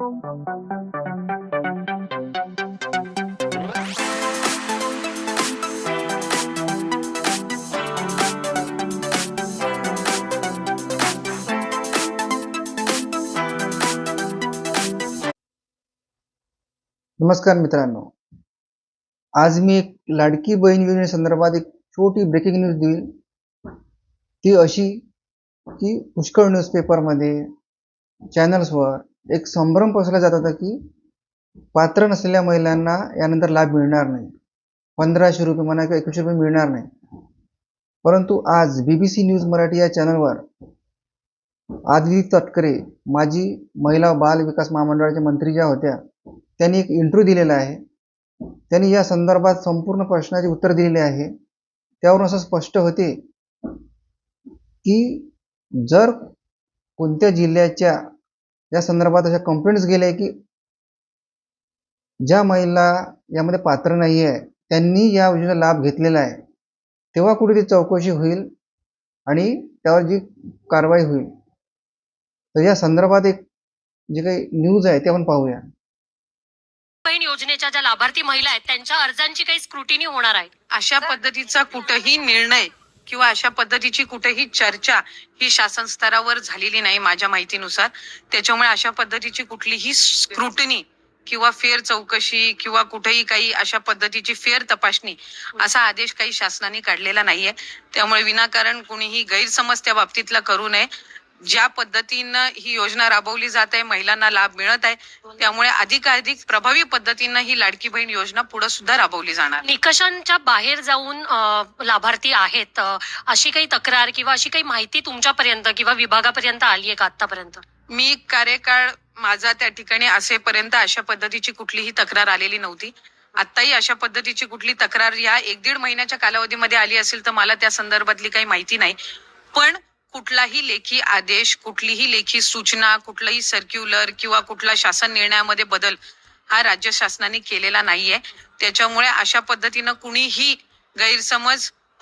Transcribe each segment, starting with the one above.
नमस्कार मित्रांनो. आज मी एक लाडकी बहीण योजनेसंदर्भात एक छोटी ब्रेकिंग न्यूज देईल. ती अशी की पुष्कळ न्यूजपेपरमध्ये चॅनल्सवर एक संभ्रम पसरला जात होता की पात्र नसलेल्या महिलांना यानंतर लाभ मिळणार नाही. पंधराशे रुपये म्हणा किंवा एकवीसशे रुपये मिळणार नाही. परंतु आज B B C news Marathi या चॅनलवर आदिती तटकरे माजी महिला बाल विकास महामंडळाच्या मंत्री ज्या होत्या त्यांनी एक इंटरव्ह्यू दिलेला आहे. त्यांनी या संदर्भात संपूर्ण प्रश्नाचे उत्तर दिलेले आहे. त्यावरून असं स्पष्ट होते की जर कोणत्या जिल्ह्याच्या या संदर्भात अशा कंप्लेंट्स गेल्या की ज्या महिला यामध्ये पात्र नाही आहे त्यांनी या योजनेचा लाभ घेतलेला आहे तेव्हा कुठे ती चौकशी होईल आणि त्यावर जी कारवाई होईल. तर या संदर्भात एक जे काही न्यूज आहे ते आपण पाहूया. योजनेच्या ज्या लाभार्थी महिला आहेत त्यांच्या अर्जांची काही स्क्रुटिनी होणार आहे. अशा पद्धतीचा कुठेही निर्णय किंवा अशा पद्धतीची कुठेही चर्चा ही शासन स्तरावर झालेली नाही माझ्या माहितीनुसार. त्याच्यामुळे अशा पद्धतीची कुठलीही स्क्रुटनी किंवा फेर चौकशी किंवा कुठेही काही अशा पद्धतीची फेर तपासणी असा आदेश काही शासनाने काढलेला नाहीये. त्यामुळे विनाकारण कुणीही गैरसमज त्या बाबतीतला करू नये. ज्या पद्धतीनं ही योजना राबवली जात आहे महिलांना लाभ मिळत आहे त्यामुळे अधिकाधिक प्रभावी पद्धतीनं ही लाडकी बहीण योजना पुढे सुद्धा राबवली जाणार. निकषांच्या बाहेर जाऊन लाभार्थी आहेत अशी काही तक्रार किंवा अशी काही माहिती तुमच्यापर्यंत किंवा विभागापर्यंत आली आहे का आतापर्यंत मी कार्यकाळ माझा त्या ठिकाणी असेपर्यंत अशा पद्धतीची कुठलीही तक्रार आलेली नव्हती. आताही अशा पद्धतीची कुठली तक्रार या एक दीड महिन्याच्या कालावधीमध्ये आली असेल तर मला त्या संदर्भातली काही माहिती नाही. पण कुठलाही लेखी आदेश कुठलीही लेखी सूचना कुठलाही सर्क्युलर किंवा कुठला शासन निर्णयामध्ये बदल हा राज्य शासनाने केलेला नाहीये. त्याच्यामुळे अशा पद्धतीनं कुणीही गैरसमज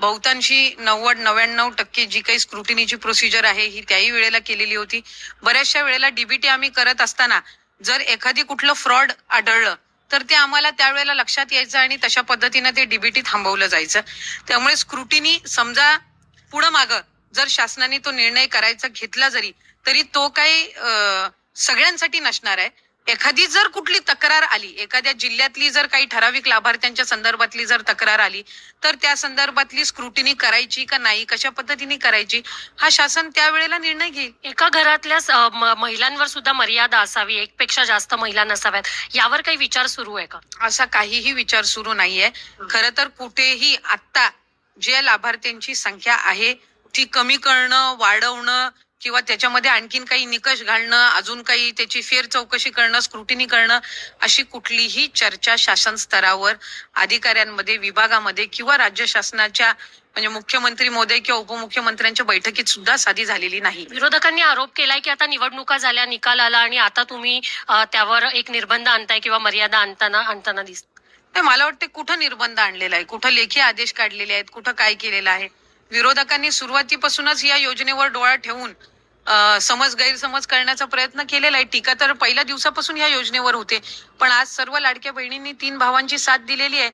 बहुतांशी नव्वद नव्याण्णव टक्के जी काही स्क्रुटिनीची प्रोसिजर आहे ही त्याही वेळेला केलेली होती. बऱ्याचशा वेळेला डीबीटी आम्ही करत असताना जर एखादी कुठलं फ्रॉड आढळलं तर ते आम्हाला त्यावेळेला लक्षात यायचं आणि तशा पद्धतीनं ते डीबीटी थांबवलं जायचं. त्यामुळे स्क्रुटिनी समजा पुढं मागं जर शासनाने तो निर्णय करायचा घेतला जरी तरी तो काही सगळ्यांसाठी नसणार आहे. एखादी जर कुठली तक्रार आली एखाद्या जिल्ह्यातली जर काही ठराविक लाभार्थ्यांच्या संदर्भातली जर तक्रार आली तर त्या संदर्भातली स्क्रुटिनी करायची का नाही कशा पद्धतीने करायची हा शासन त्यावेळेला निर्णय घेईल. एका घरातल्या महिलांवर सुद्धा मर्यादा असावी एकपेक्षा जास्त महिला नसाव्यात यावर काही विचार सुरू आहे का? असा काहीही विचार सुरू नाहीये. खरं तर कुठेही आत्ता ज्या लाभार्थ्यांची संख्या आहे ती कमी करणं वाढवणं किंवा त्याच्यामध्ये आणखीन काही निकष घालणं अजून काही त्याची फेर चौकशी करणं स्क्रुटिनी करणं अशी कुठलीही चर्चा शासन स्तरावर अधिकाऱ्यांमध्ये विभागामध्ये किंवा राज्य शासनाच्या म्हणजे मुख्यमंत्री मोदय किंवा उपमुख्यमंत्र्यांच्या बैठकीत सुद्धा साधी झालेली नाही. विरोधकांनी आरोप केलाय की आता निवडणुका झाल्या निकाल आला आणि आता तुम्ही त्यावर एक निर्बंध आणताय किंवा मर्यादा आणताना आणताना दिसत. नाही मला वाटते कुठं निर्बंध आणलेला आहे? कुठं लेखी आदेश काढलेले आहेत? कुठं काय केलेलं आहे? विरोधकांनी सुरुवातीपासूनच या योजनेवर डोळा ठेवून समज गैरसमज करण्याचा प्रयत्न केलेला आहे. टीका तर पहिल्या दिवसापासून या योजनेवर होते. पण आज सर्व लाडक्या बहिणींनी तीन भावांची साथ दिलेली आहे.